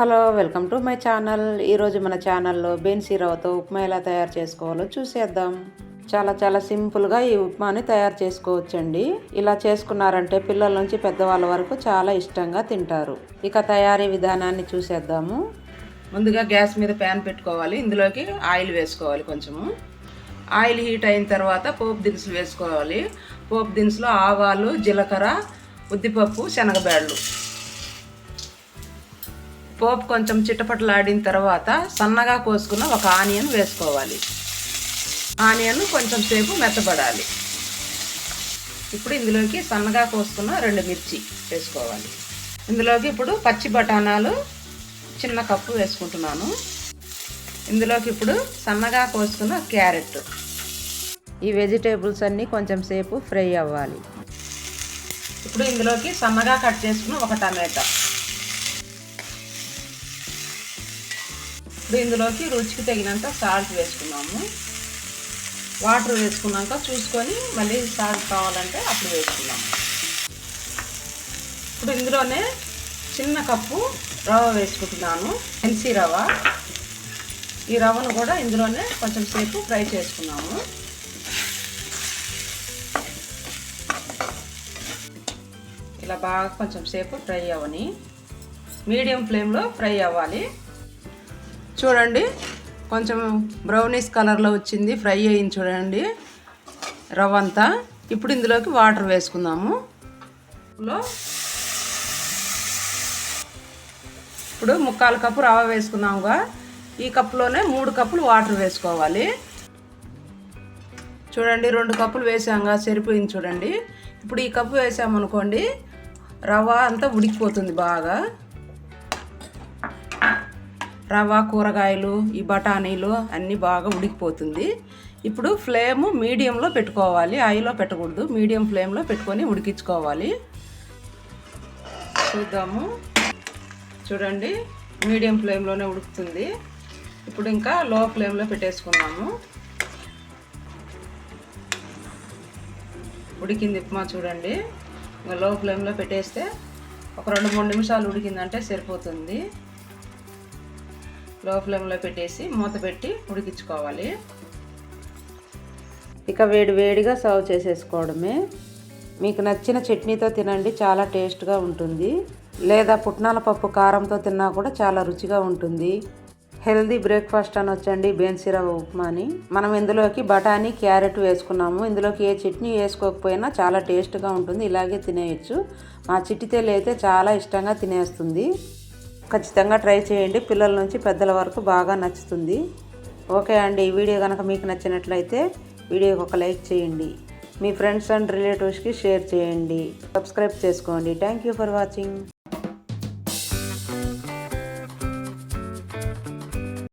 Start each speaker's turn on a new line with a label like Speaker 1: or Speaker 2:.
Speaker 1: Hello welcome to my channel. ఈరోజు మన ఛానల్లో బెన్సీ రవ్వతో ఉప్మా ఎలా తయారు చేసుకోవాలో చూసేద్దాం. చాలా చాలా సింపుల్గా ఈ ఉప్మాని తయారు చేసుకోవచ్చండి. ఇలా చేసుకున్నారంటే పిల్లల నుంచి పెద్దవాళ్ళ వరకు చాలా ఇష్టంగా తింటారు. ఇక తయారీ విధానాన్ని చూసేద్దాము. ముందుగా గ్యాస్ మీద ప్యాన్ పెట్టుకోవాలి. ఇందులోకి ఆయిల్ వేసుకోవాలి కొంచెము. ఆయిల్ హీట్ అయిన తర్వాత పోపు దినుసులు వేసుకోవాలి. పోపు దినుసులో ఆవాలు జీలకర్ర ఉద్దిపప్పు శనగబేళ్ళు పోపు కొంచెం చిటపటలాడిన తర్వాత సన్నగా కోసుకున్న ఒక ఆనియన్ వేసుకోవాలి. ఆనియన్ కొంచెం సేపు మెత్తబడాలి. ఇప్పుడు ఇందులోకి సన్నగా కోసుకున్న రెండు మిర్చి వేసుకోవాలి. ఇందులోకి ఇప్పుడు పచ్చి బఠానాలు చిన్న కప్పు వేసుకుంటున్నాను. ఇందులోకి ఇప్పుడు సన్నగా కోసుకున్న క్యారెట్. ఈ వెజిటేబుల్స్ అన్నీ కొంచెం సేపు ఫ్రై అవ్వాలి. ఇప్పుడు ఇందులోకి సన్నగా కట్ చేసుకున్న ఒక టమాటా. ఇప్పుడు ఇందులోకి రుచికి తగినంత సాల్ట్ వేసుకున్నాము. వాటర్ వేసుకున్నాక చూసుకొని మళ్ళీ సాల్ట్ కావాలంటే అప్పుడు వేసుకున్నాము ఇప్పుడు ఇందులోనే చిన్న కప్పు రవ్వ వేసుకుంటున్నాను. ఎన్సీ రవ్వ. ఈ రవ్వను కూడా ఇందులోనే కొంచెం సేపు ఫ్రై చేసుకున్నాము. ఇలా బాగా కొంచెం సేపు ఫ్రై అవ్వని మీడియం ఫ్లేమ్లో ఫ్రై అవ్వాలి. చూడండి. కొంచెం బ్రౌనీస్ కలర్లో వచ్చింది ఫ్రై అయింది చూడండి. రవ్వ అంతా ఇప్పుడు ఇందులోకి వాటర్ వేసుకుందాము. ఇప్పుడు ముక్కాలు కప్పు రవ్వ వేసుకున్నాముగా. ఈ కప్పులోనే మూడు కప్పులు వాటర్ వేసుకోవాలి. చూడండి రెండు కప్పులు వేసాంగా సరిపోయింది చూడండి. ఇప్పుడు ఈ కప్పు వేసామనుకోండి రవ్వ అంతా ఉడికిపోతుంది బాగా. రవ కూరగాయలు ఈ బఠానీలు అన్నీ బాగా ఉడికిపోతుంది. ఇప్పుడు ఫ్లేమ్ మీడియంలో పెట్టుకోవాలి. ఐలో పెట్టకూడదు. మీడియం ఫ్లేమ్లో పెట్టుకొని ఉడికించుకోవాలి. చూద్దాము. చూడండి మీడియం ఫ్లేమ్లోనే ఉడుకుతుంది. ఇప్పుడు ఇంకా లో ఫ్లేమ్లో పెట్టేసుకున్నాము. ఉడికింది ఉప్మా చూడండి. ఇంకా లో ఫ్లేమ్లో పెట్టేస్తే ఒక రెండు మూడు నిమిషాలు ఉడికిందంటే సరిపోతుంది. లో ఫ్లేమ్లో పెట్టేసి మూత పెట్టి ఉడికించుకోవాలి. ఇక వేడి వేడిగా సర్వ్ చేసేసుకోవడమే. మీకు నచ్చిన చట్నీతో తినండి చాలా టేస్ట్గా ఉంటుంది. లేదా పుట్నాల పప్పు కారంతో తిన్నా కూడా చాలా రుచిగా ఉంటుంది. హెల్దీ బ్రేక్ఫాస్ట్ అని వచ్చండి బేన్సీరవ ఉప్మాని. మనం ఇందులోకి బఠానీ క్యారెట్ వేసుకున్నాము. ఇందులోకి ఏ చట్నీ వేసుకోకపోయినా చాలా టేస్ట్గా ఉంటుంది. ఇలాగే తినేయచ్చు. మా చిట్టితేలు అయితే చాలా ఇష్టంగా తినేస్తుంది. ఖచ్చితంగా ట్రై చేయండి. పిల్లల నుంచి పెద్దల వరకు బాగా నచ్చుతుంది. ఓకే అండి ఈ వీడియో కనుక మీకు నచ్చినట్లయితే వీడియోకి ఒక లైక్ చేయండి. మీ ఫ్రెండ్స్ అండ్ రిలేటివ్స్కి షేర్ చేయండి. సబ్స్క్రైబ్ చేసుకోండి. Thank you for watching.